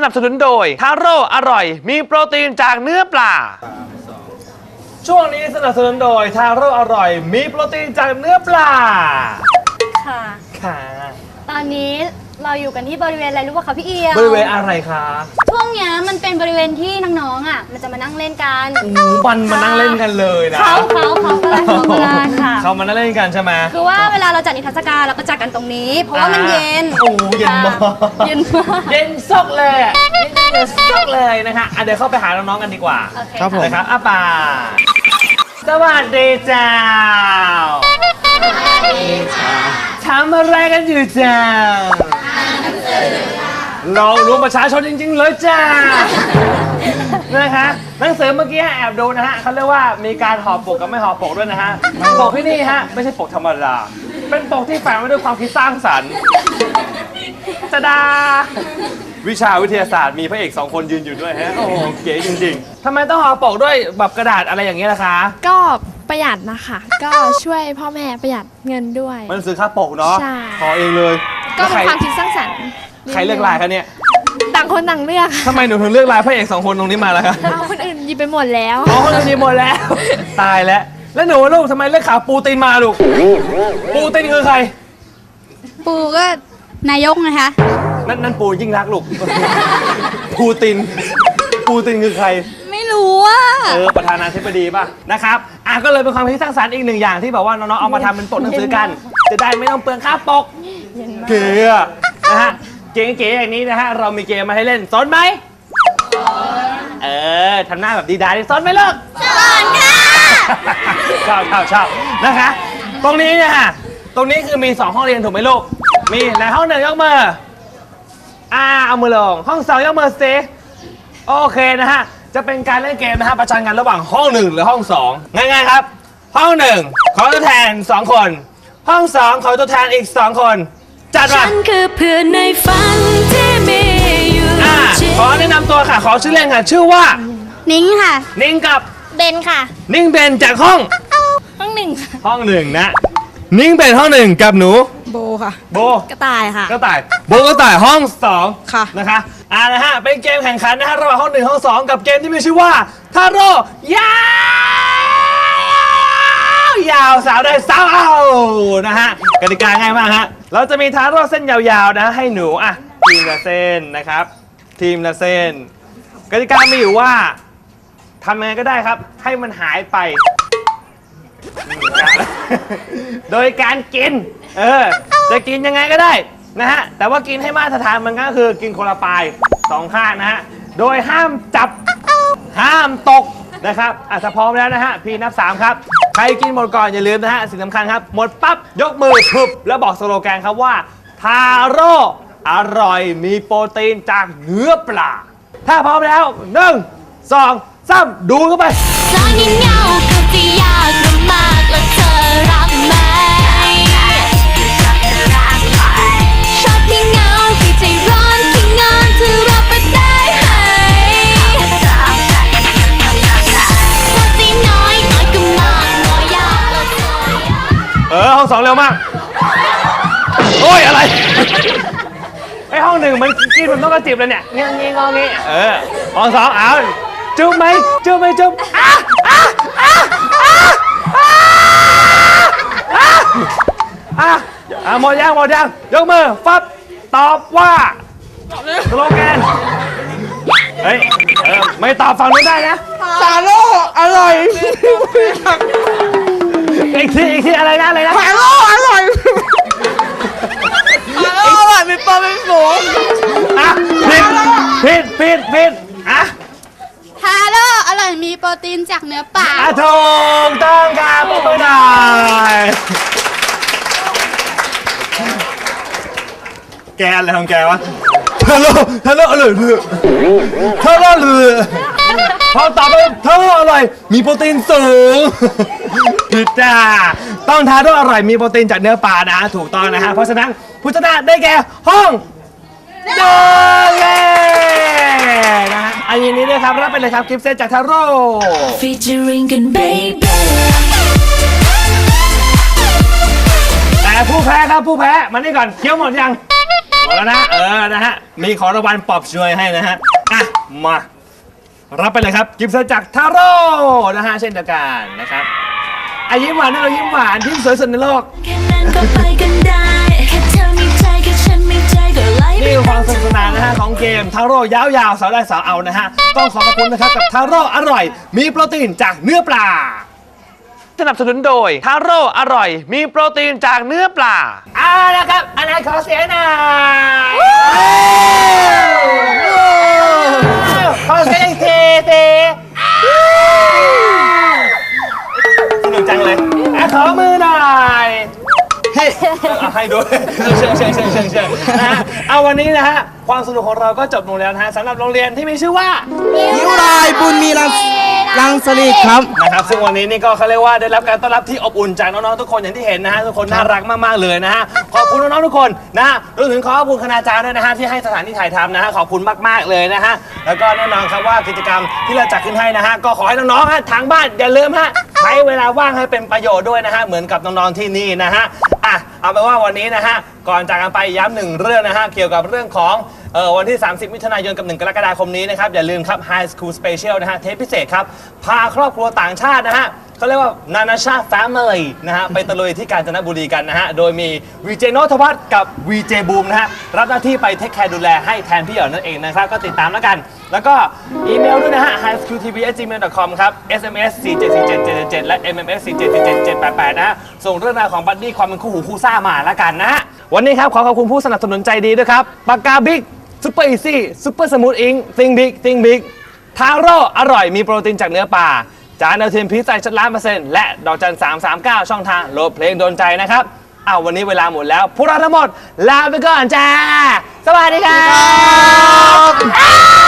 สนับสนุนโดยทาโร่อร่อย มีโปรตีนจากเนื้อปลา ช่วงนี้สนับสนุนโดยทาโร่อร่อย มีโปรตีนจากเนื้อปลา ค่ะ ค่ะ ตอนนี้ เราอยู่กันที่บริเวณอะไรรู้ป่ะคะพี่เอียวบริเวณอะไรคะช่วงเนี้ยมันเป็นบริเวณที่น้องๆอะ มันจะมานั่งเล่นกันโอ้โหมันมานั่งเล่นกันเลยนะเขาเขาเขาก็เลยเขาก็เลยค่ะ เขามานั่งเล่นกันใช่ไหมคือว่าเวลาเราจัดนิทรรศการเราก็จัดกันตรงนี้ เพราะว่ามันเย็นโอ้โหเย็นมากค่ะเย็นมากเย็นซอกเลยอะเย็นซอกเลยนะคะอะเดี๋ยวเข้าไปหาน้องๆกันดีกว่าโอเคครับผมนะครับอาป่าสวัสดีจ้าทำอะไรกันอยู่จ้า เรารวมประชาชนจริง ๆ เลยจ้า นะคะหนังสือเมื่อกี้แอบดูนะฮะเขาเรียกว่ามีการห่อปกกับไม่ห่อปกด้วยนะฮะปกที่นี่ฮะไม่ใช่ปกธรรมดา เป็นปกที่แฝงไว้ด้วยความคิดสร้างสรรค์จะดา วิชาวิทยาศาสตร์มีพระเอกสองคนยืนอยู่ด้วยฮะ โอ้โหเก๋จริงๆทำไมต้องห่อปกด้วยแบบกระดาษอะไรอย่างเงี้ยล่ะคะ ก็ประหยัดนะคะ ก็ช่วยพ่อแม่ประหยัดเงินด้วย มันซื้อค่าปกเนาะใช่ ห่อเองเลย ก็แล้วเป็ใครนความคิดสร้างสรรค์ใครเลือกลายคะเนี่ยต่างคนต่างเลือกทำไมหนูถึงเลือกลายพระเอกสองคนตรงนี้มาล่ะคะเอาคนอื่นหยิบไปหมดแล้วอ๋อคนอื่นหยิบหมดแล้ว ตายแล้ว แล้วหนูลูกทำไมเลือกขาปูตินมาลูก ปูตินคือใคร ปูก็นายกนะคะ นั่นนั่นปูยิ่งรักษณ์ลูก ปูติน ปูตินคือใคร ไม่รู้ว่าเออประธานาธิบดีป่ะนะครับอะก็เลยเป็นความคิดสร้างสรรค์อีกหนึ่งอย่างที่แบบว่าน้องๆเอามาทำเป็นปกหนังสือกัน จะได้ไม่ต้องเปลืองค่าปก เก๋อะนะฮะเก๋ๆอย่างนี้นะฮะเรามีเกมมาให้เล่นสนไหมเออทำหน้าแบบดีดาดิสนไหมลูกสนค่ะชอบชอบชอบนะคะ ตรงนี้เนี่ยฮะตรงนี้คือมี2ห้องเรียนถูกไหมลูกมีในห้องหนึ่งยกมืออ่าเอามือลงห้องสองยกมือสิโอเคนะฮะจะเป็นการเล่นเกมนะฮะประชันกันระหว่างห้องหนึ่งหรือห้องสองง่ายๆครับ ห้องหนึ่งขอตัวแทนสองคน ห้องสองขอตัวแทนอีกสองคน จัดมาฉันคือเพื่อนในฝันที่มีอยู่อ่าจริงขอแนะนำตัวค่ะ ขอชื่อเล่นค่ะ ชื่อว่า นิ้งค่ะ นิ่งกับเบนค่ะ นิ่งเบนจากห้อง ห้องหนึ่งค่ะห้องหนึ่งนะ นิ่งเบนห้องหนึ่งกับหนู โบค่ะ โบ กระต่ายค่ะก็ต่ายโบก็ต่ายห้องสองค่ะ นะคะอ่านะฮะ เป็นเกมแข่งขันนะฮะระหว่างห้องหนึ่งห้องสองกับเกมที่มีชื่อว่าทาโร่ยาวยาวสาวได้สาวเอานะฮะกติกาง่ายมากฮะ เราจะมีทาโร่เส้นยาวๆนะ ให้หนูอะทีมละเส้นนะครับ ทีมละเส้นกติกามีอยู่ว่าทำยังไงก็ได้ครับ ให้มันหายไป โดยการกิน เออ จะกินยังไงก็ได้นะฮะ แต่ว่ากินให้มาตรฐานมันก็คือกินคนละปลายสองข้างนะฮะ โดยห้ามจับ ห้ามตกนะครับอะถ้าพร้อมแล้วนะฮะ พี่นับ 3 ครับ ครกินหมดก่อนอย่าลืมนะฮะสิ่งสำคัญครับ หมดปั๊บ ยกมือพึบแล้วบอกสโลแกนครับว่า ทาโร่อร่อยมีโปรตีนจากเนื้อปลา ถ้าพร้อมแล้วหนึ่งสองสามดูเข้าไปสร้างยิ่งเหงาก็จะยาก ห้องสองเร็วมาก โอ้ยอะไร ไอห้องหนึ่งมันกินมันต้องกระจิบเลยเนี่ยเงี้ยงี้งองี้ เออห้องสองเอาจุ๊บไหมจุ๊บไหมจุ๊บอะอะอะอะอะอะอะอะหมดยังหมดยังยกมือฟับตอบว่าสโลแกนเฮ้ยเออไม่ตอบฝั่งนู้นได้นะซาโร่อร่อย อีกทีอีกทีอะไรนะอะไรนะซาโร่อร่อยซาโร่อร่อยมีโปรเป็นสูงอะผิดผิดผิดผิดอะทาโร่อร่อยมีโปรตีนจากเนื้อปลาอะถูกต้องครับปรบมือหน่อยแกอะไรของแกวะฮัลโหลฮัลโหลอร่อยเลยฮัลโหลเลยพอตอบไปฮัลโหลอร่อย มีโปรตีนสูง ผิดจ้าต้องทานด้วยอร่อยมีโปรตีนจากเนื้อปลานะ ถูกต้องนะฮะเพราะฉะนั้นผู้ชนะได้แก่ห้องเดินเลยนะฮะอันนี้ด้วยครับรับไปเลยครับกิฟต์เซตจากทาโร่ featuring กัน baby แต่ผู้แพ้ครับผู้แพ้มานี่ก่อนเคี้ยวหมดยังหมดแล้วนะเออนะฮะมีของรางวัลปลอบช่วยให้นะฮะอะมารับไปเลยครับกิฟต์เซตจากทาโร่นะฮะเช่นเดียวกันนะครับ อายิ้มหวานนะเรายิ้มหวานที่สวยสุดในโลก แค่นั้นก็ไปกันได้ แค่เธอมีใจแค่ฉันมีใจก็ไล่นี่คือความสนุกสนานนะฮะของเกมทาโร่ยาวๆสาวได้สาวเอานะฮะ ต้องขอขอบคุณนะครับกับทาโร่อร่อย มีโปรตีนจากเนื้อปลา สนับสนุนโดยทาโร่อร่อย มีโปรตีนจากเนื้อปลา เอาละครับอันไหนขอเสียงหน่อยขอเสียงอีกทีทีส จังเลยอะขอมือหน่อยเฮ้ยเอาให้ด้วยเชิญเชิญเชิญเชิญเชิญนะฮะเอาวันนี้นะฮะความสนุกของเราก็จบลงแล้วนะฮะสำหรับโรงเรียนที่มีชื่อว่า นิ้วลายบุญมีรังรังสลิดครับ นะครับซึ่งวันนี้นี่ก็เขาเรียกว่าได้รับการต้อนรับที่อบอุ่นจากน้องๆทุกคนอย่างที่เห็นนะฮะทุกคนน่ารักมากๆเลยนะฮะขอบคุณน้องๆทุกคนนะฮะรวมถึงขอขอบคุณคณาจารย์ด้วยนะฮะที่ให้สถานที่ถ่ายทำนะฮะขอบคุณมากๆเลยนะฮะแล้วก็แน่นอนครับว่ากิจกรรมที่เราจัดขึ้นให้นะฮะก็ขอให้น้องๆฮะทางบ้านอย่าลืมฮะ ใช้เวลาว่างให้เป็นประโยชน์ด้วยนะฮะ เหมือนกับน้องๆที่นี่นะฮะอะเอาเป็นว่าวันนี้นะฮะ ก่อนจากกันไปย้ำหนึ่งเรื่องนะฮะ เกี่ยวกับเรื่องของเออวันที่ 30 มิถุนายนกับ 1 กรกฎาคมนี้นะครับ อย่าลืมครับ High School Special นะฮะ เทปพิเศษครับ พาครอบครัวต่างชาตินะฮะ เขาเรียกว่านานาชาติ Family นะฮะ ไปตะลุยที่กาญจนบุรีกันนะฮะ โดยมีวีเจโนทวัฒน์กับวีเจบูมนะฮะ รับหน้าที่ไปเทคแคร์ดูแลให้แทนพี่เอ๋อนั่นเองนะครับ ก็ติดตามแล้วกัน แล้วก็อีเมลด้วยนะฮะ highschooltv@gmail.com ครับ sms 4747777และ mms 4747788นะฮะ ส่งเรื่องราวของบัดดี้ความเป็นคู่หูคู่ซ่ามาแล้วกันนะฮะวันนี้ครับขอขอบคุณผู้สนับสนุนใจดีด้วยครับปากกาบิ๊กซูเปอร์อีซี่ซูเปอร์สมูทอิงติงบิ๊กติงบิ๊กทาโร่อร่อยมีโปรตีนจากเนื้อปลา จานเอาเทียมพิษใส่ชัดล้านเปอร์เซ็นต์และดอกจันสามสามเก้าช่องทางโหลดเพลงโดนใจนะครับเอาวันนี้เวลาหมดแล้วพวกเราทั้งหมดลาไปก่อนจ้าสวัสดีครับ